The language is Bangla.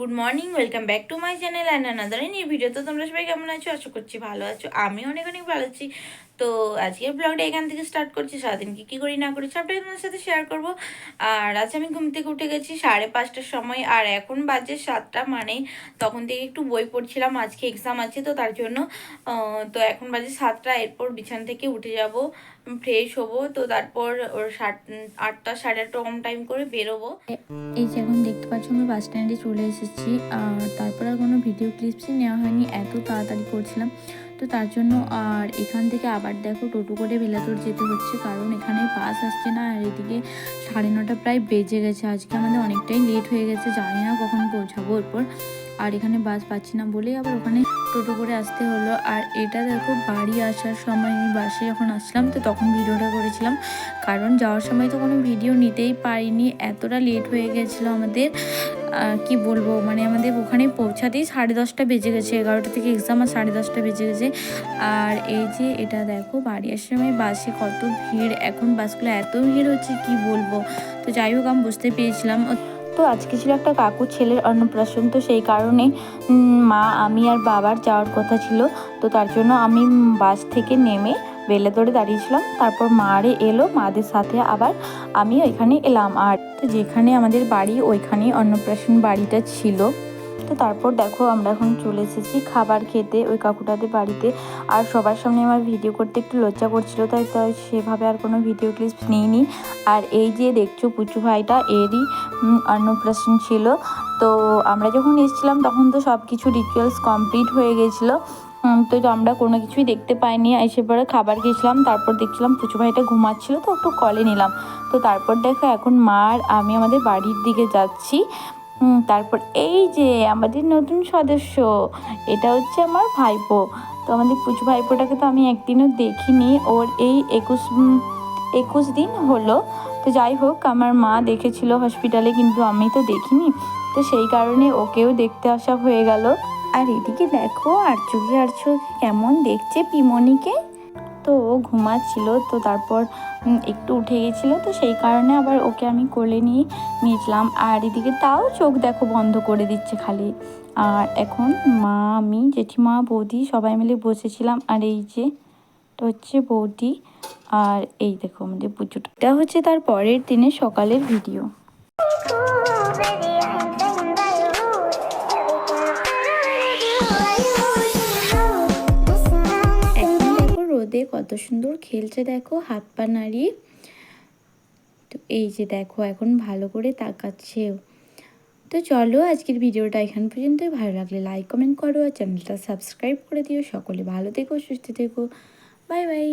Good morning welcome back to my channel and another new video তো তোমরা সবাই কেমন আছো? আশা করছি ভালো আছো। আমি অনেক অনেক ভালো আছি। তো আজকের ব্লগটা এখান থেকে স্টার্ট করছি সারাদিন কী কী করি না করি সবটাই তোমার সাথে শেয়ার করব। আর আজ আমি ঘুম থেকে উঠে গেছি সাড়ে পাঁচটার সময়, আর এখন বাজে সাতটা মানে তখন থেকে একটু বই পড়ছিলাম, আজকে এক্সাম আছে তো তার জন্য তো এখন বাজে সাতটা, এরপর বিছান থেকে উঠে যাব ফ্রেশ হব, তো তারপর ওর সাত, আটটা সাড়ে আটটা কম টাইম করে বেরোবো। এই যে এখন দেখতে পাচ্ছ আমি বাস স্ট্যান্ডে চলে এসেছি, আর তারপর আর কোনো ভিডিও ক্লিপসই নেওয়া হয়নি, এত তাড়াতাড়ি করছিলাম। তো তার জন্য আর এখান থেকে আবার দেখো টোটো করে বেলাতোর যেতে হচ্ছে, কারণ এখানে বাস আসছে না আর এদিকে সাড়ে নটা প্রায় বেজে গেছে। আজকে আমাদের অনেকটাই লেট হয়ে গেছে, জানি না কখন পৌঁছাবো এরপর। আর এখানে বাস পাচ্ছি না বলেই আবার ওখানে টোটো করে আসতে হলো। আর এটা দেখো, বাড়ি আসার সময় আমি বাসে যখন আসলাম, তো তখন ভিডিওটা করেছিলাম। কারণ যাওয়ার সময় তো কোনো ভিডিও নিতেই পারিনি। এতটা লেট হয়ে গেছিল আমাদের। কি বলব? মানে আমাদের ওখানে পৌঁছাতেই সাড়ে দশটা বেজে গেছে। এগারোটা থেকে এক্সাম আর সাড়ে দশটা বেজে গেছে। আর এই যে এটা দেখো, বাড়ি আসার সময় বাসে কত ভিড়। এখন বাসগুলো এত ভিড় হচ্ছে, কি বলব? তো যাই হোক, আমি বুঝতে পেরেছিলাম। তো আজকে ছিল একটা কাকু ছেলের অন্নপ্রাশন, তো সেই কারণে মা, আমি আর বাবার যাওয়ার কথা ছিল। তো তার জন্য আমি বাস থেকে নেমে বেলে ধরে দাঁড়িয়েছিলাম। তারপর মারে এলো, মাদের সাথে আবার আমি ওইখানে এলাম। আর তো যেখানে আমাদের বাড়ি ওইখানে অন্নপ্রাশন বাড়িটা ছিল। তো তারপর দেখো আমরা এখন চলে এসেছি খাবার খেতে ওই কাকুটাদের বাড়িতে। আর সবার সামনে আমার ভিডিও করতে একটু লজ্জা করছিল, তাই তাই সেভাবে আর কোনো ভিডিও ক্লিপস নিইনি। আর এই যে দেখছ পুচু ভাইটা, এরই অন্নপ্রাশন ছিল। তো আমরা যখন এসেছিলাম তখন তো সব কিছু রিচুয়ালস কমপ্লিট হয়ে গেছিল। তো আমরা কোনো কিছুই দেখতে পাইনি। এসে পরে খাবার খেয়েছিলাম, তারপর দেখছিলাম পুচু ভাইটা ঘুমাচ্ছিল, তো একটু কলে নিলাম। তো তারপর দেখো এখন মা আর আমি আমাদের বাড়ির দিকে যাচ্ছি। তারপর এই যে আমাদের নতুন সদস্য, এটা হচ্ছে আমার ভাইপো। তো আমাদের পুচু ভাইপোটাকে তো আমি একদিনও দেখিনি, ওর এই একুশ একুশ দিন হলো। তো যাই হোক, আমার মা দেখেছিল হসপিটালে কিন্তু আমি তো দেখিনি। তো সেই কারণে ওকেও দেখতে আসা হয়ে গেল। আর এদিকে দেখো আর চোখে আর চোখে কেমন দেখছে পিমনিকে? তো ও ঘুমাচ্ছিল, তো তারপর একটু উঠে গেছিল, তো সেই কারণে আবার ওকে আমি কোলে নিয়ে নিয়েছিলাম। আর এদিকে তাও চোখ দেখো বন্ধ করে দিচ্ছে খালি। আর এখন মা, আমি, জেঠিমা, বৌদি সবাই মিলে বসেছিলাম। আর এই যে, এটা হচ্ছে বৌদি। আর এই দেখো আমাদের পুজোটা। এটা হচ্ছে তার পরের দিনের সকালের ভিডিও। কত সুন্দর খেলছে দেখো, হাত পা নাড়িয়ে। তো এই যে দেখো, এখন ভালো করে তাকাচ্ছেও। তো চলো আজকের ভিডিওটা এখান পর্যন্তই। ভালো লাগলে লাইক কমেন্ট করো আর চ্যানেলটা সাবস্ক্রাইব করে দিও। সকলে ভালো থেকো, সুস্থ থেকো। Bye bye.